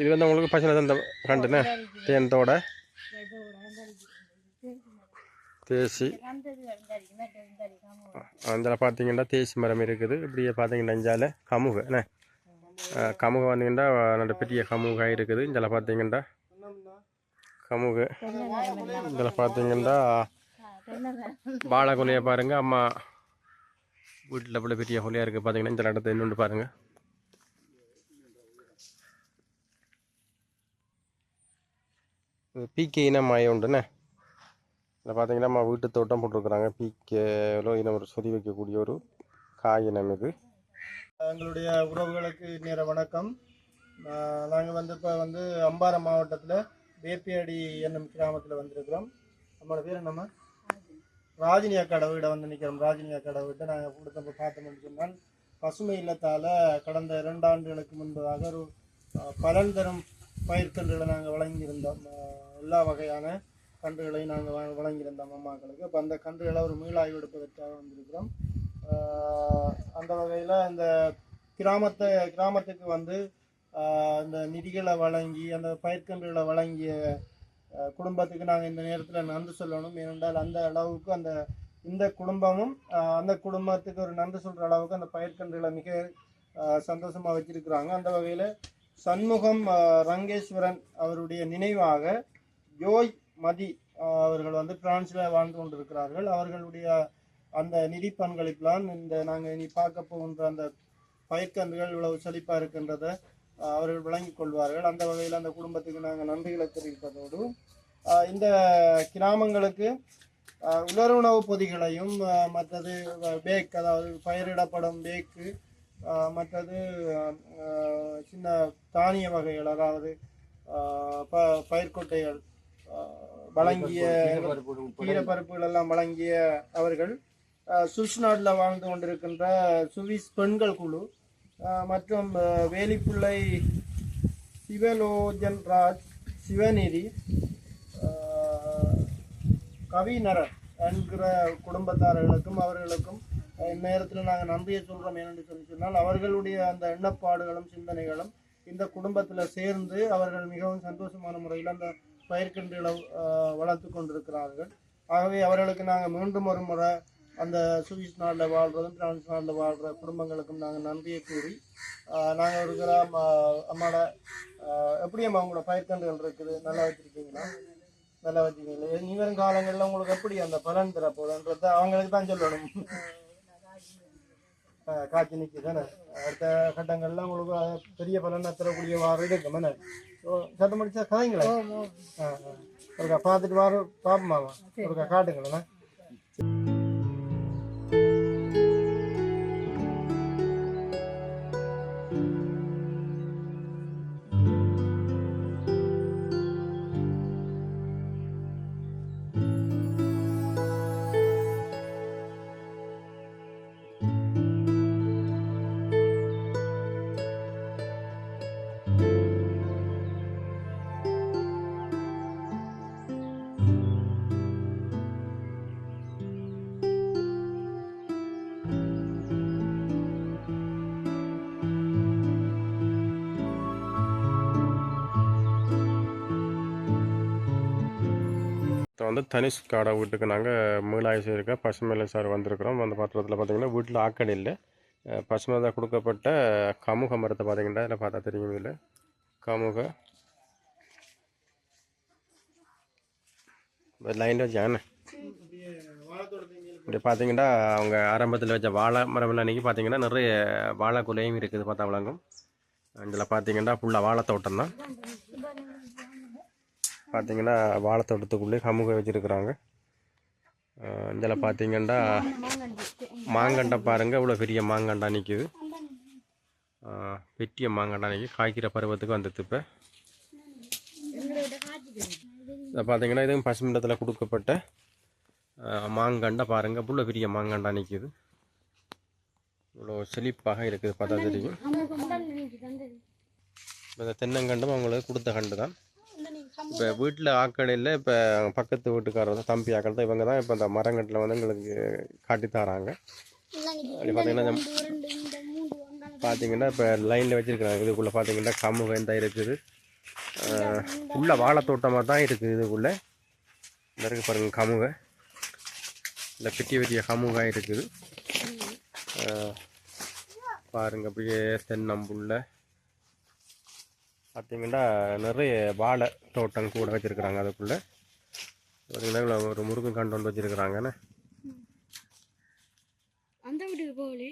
இது வந்து உங்களுக்கு பசங்க தந்த கண்டுண்ணே தேன்தோட தேசி. அதில் பார்த்தீங்கன்னா தேசி மரம் இருக்குது. இப்படியே பார்த்தீங்கன்னா இஞ்சால கமுகு என்ன? கமுக வந்தீங்கன்னா நல்ல பெரிய கமுகாக இருக்குது. இதில் பார்த்தீங்கன்னா கமுகு. இதில் பார்த்தீங்கன்னா வாழை கொலையை பாருங்கள் அம்மா வீட்டில் இவ்வளோ பெரிய கொலையாக இருக்குது பார்த்தீங்கன்னா இந்த இடத்த இன்னொன்று பாருங்க பிகே இனம் மாய உண்டுண்ணே இதில் பார்த்தீங்கன்னா நம்ம வீட்டு தோட்டம் போட்டிருக்கிறாங்க. பிகேல இனம் ஒரு சொதி வைக்கக்கூடிய ஒரு காய் இனம் இது. எங்களுடைய உறவுகளுக்கு நேர வணக்கம். நாங்கள் வந்து இப்போ வந்து அம்பாறை மாவட்டத்தில் வேப்பியாடி என்னும் கிராமத்தில் வந்திருக்கிறோம். நம்மளோட பேர் நம்ம ராஜினி கடவுகிட்ட வீடை வந்து நிற்கிறோம் ராஜினி கடவுகிட்ட வீட்டை நாங்கள் கொடுத்தப்போ பார்த்தோம்னு சொன்னால் பசுமை இல்லத்தால் கடந்த இரண்டு ஆண்டுகளுக்கு முன்பதாக ஒரு பலன் தரும் பயிர்கன்றுகளை நாங்கள் வழங்கியிருந்தோம். எல்லா வகையான கன்றுகளையும் நாங்கள் வழங்கியிருந்தோம் அம்மாக்களுக்கு. அப்போ அந்த கன்றுகளை ஒரு மீளாய்வு எடுப்பதற்காக வந்திருக்கிறோம். அந்த வகையில் இந்த கிராமத்தை கிராமத்துக்கு வந்து அந்த இந்த நிதிகளை வழங்கி அந்த பயிர்கன்றுகளை வழங்கிய குடும்பத்துக்கு நாங்கள் இந்த நேரத்தில் நன்றி சொல்லணும். ஏனென்றால் அந்த அளவுக்கு அந்த இந்த குடும்பமும் அந்த குடும்பத்துக்கு ஒரு நன்றி சொல்கிற அளவுக்கு அந்த பயிர்கன்றுகளை மிக சந்தோஷமாக வச்சிருக்கிறாங்க. அந்த வகையில் சண்முகம் ரங்கேஸ்வரன் அவருடைய நினைவாக ஜோய் மதி அவர்கள் வந்து பிரான்ஸில் வாழ்ந்து கொண்டிருக்கிறார்கள். அவர்களுடைய அந்த நிதி பங்களிப்புலாம் இந்த நாங்கள் இனி பார்க்க போகின்ற அந்த பயிர்க்கன்றுகள் இவ்வளவு செழிப்பாக இருக்கின்றதை அவர்கள் விளங்கிக் கொள்வார்கள். அந்த வகையில் அந்த குடும்பத்துக்கு நாங்கள் நன்றிகளை தெரிவிப்பதோடு இந்த கிராமங்களுக்கு உலர் உணவு பொதிகளையும் மற்றது பேக் அதாவது பயிரிடப்படும் பேக்கு மற்றது சின்ன தானிய வகைகள் அதாவது ப பயிர்கொட்டைகள் வழங்கிய கீரைப்பருப்புகள் எல்லாம் வழங்கிய அவர்கள் சுவிஸ் நாட்டில் வாழ்ந்து கொண்டிருக்கின்ற சுவிஸ் பெண்கள் குழு மற்றும் வேலிப்பிள்ளை சிவலோஜன் ராஜ் சிவநிதி அஹ், கவிநரன் என்கிற குடும்பத்தார்களுக்கும் அவர்களுக்கும் இந்நேரத்தில் நாங்கள் நன்றியை சொல்கிறோம் ஏனென்று சொல்லி சொன்னால் அவர்களுடைய அந்த எண்ணப்பாடுகளும் சிந்தனைகளும் இந்த குடும்பத்தில் சேர்ந்து அவர்கள் மிகவும் சந்தோஷமான முறையில் அந்த பயிர்கன்றுகளை வளர்த்து கொண்டிருக்கிறார்கள். ஆகவே அவர்களுக்கு நாங்கள் மீண்டும் ஒரு முறை அந்த சுவிஸ் நாட்டில் வாழ்கிறதும் பிரான்ஸ் நாட்டில் வாழ்கிற குடும்பங்களுக்கும் நாங்கள் நன்றியை கூறி நாங்கள் இருக்கிற கிராம் அம்மாட எப்படி அம்மா உங்களோட பயிர்கன்றுகள் இருக்குது? நல்லா வச்சுருக்கீங்களா? நல்லா வச்சுருக்கீங்களா? இனி வரும் காலங்களில் உங்களுக்கு எப்படி அந்த பலன் தரப்போகுதுன்றத அவங்களுக்கு தான் சொல்லணும். காய்ச்சி நிற்கி தானே அடுத்த கட்டங்கள்ல உங்களுக்கு பெரிய பலனை தரக்கூடிய வாரம் இருக்கும் என்ன ஓ, சத்தம் முடிச்சா கதைங்களா. ஒருக்கா பார்த்துட்டு வாரம் பார்ப்போமாமா ஒருக்கா காட்டுங்களேண்ணா வந்து தனிஷ்காடை வீட்டுக்கு நாங்கள் மீளாய் செய்திருக்க பசுமையில சார் வந்திருக்கிறோம். அந்த பாத்திரத்தில் பார்த்தீங்கன்னா வீட்டில் ஆக்கடை இல்லை. அஹ் தான் கொடுக்கப்பட்ட கமுக மரத்தை பார்த்தீங்கன்னா இதில் பார்த்தா தெரியும் இதில். கமுக. லைன் வச்சாங்கண்ணே இப்படி பார்த்தீங்கன்னா அவங்க ஆரம்பத்தில் வச்ச வாழை மரம் அன்றைக்கி பார்த்தீங்கன்னா நிறைய வாழை குலையும் இருக்குது பார்த்தா விளங்கும். இதில் பார்த்தீங்கன்னா ஃபுல்லாக வாழை தோட்டம் தான். பார்த்தீங்கன்னா வாழைத்தோட்டத்துக்குள்ளே கமுக வச்சுருக்குறாங்க. இதில் பார்த்தீங்கன்னா மாங்கண்டை பாருங்கள் இவ்வளோ பெரிய மாங்கண்டா நிற்கிது பெரிய மாங்கண்டா நிற்கி காய்க்கிற பருவத்துக்கு வந்துட்டு இப்போ. இதை பார்த்தீங்கன்னா இதுவும் பசுமண்டத்தில் கொடுக்கப்பட்ட மாங்கண்டை பாருங்கள் இவ்வளோ பெரிய மாங்கண்டா நிற்கிது இவ்வளோ செழிப்பாக இருக்குது பார்த்தா தெரியும். இந்த தென்னங்கண்டும் அவங்களுக்கு கொடுத்த கண்டு தான் இப்போ வீட்டில் ஆக்கள் இல்லை இப்போ பக்கத்து வீட்டுக்காரர் தான் தம்பி ஆக்கள் தான் இவங்க தான் இப்போ இந்த மரங்கட்டில் வந்து எங்களுக்கு காட்டி தராங்க. அப்படி பார்த்தீங்கன்னா இப்போ லைனில் வச்சுருக்காங்க இதுக்குள்ளே பார்த்தீங்கன்னா கமுக இந்த இருக்குது. உள்ள வாழைத்தோட்டமாக தான் இருக்குது இதுக்குள்ளே. இருக்கு பாருங்க கமுக. இந்த பெரிய பெரிய கமுகாக இருக்குது. அஹ், பாருங்க அப்படியே தென்னம்புள்ள பார்த்தீங்கன்னா நிறைய வாழை தோட்டம் கூட வச்சுருக்குறாங்க அதுக்குள்ளே. பார்த்தீங்கன்னா ஒரு முருகன் கண்டு வந்து வச்சுருக்குறாங்கண்ணே அந்த வீட்டுக்கு போகலே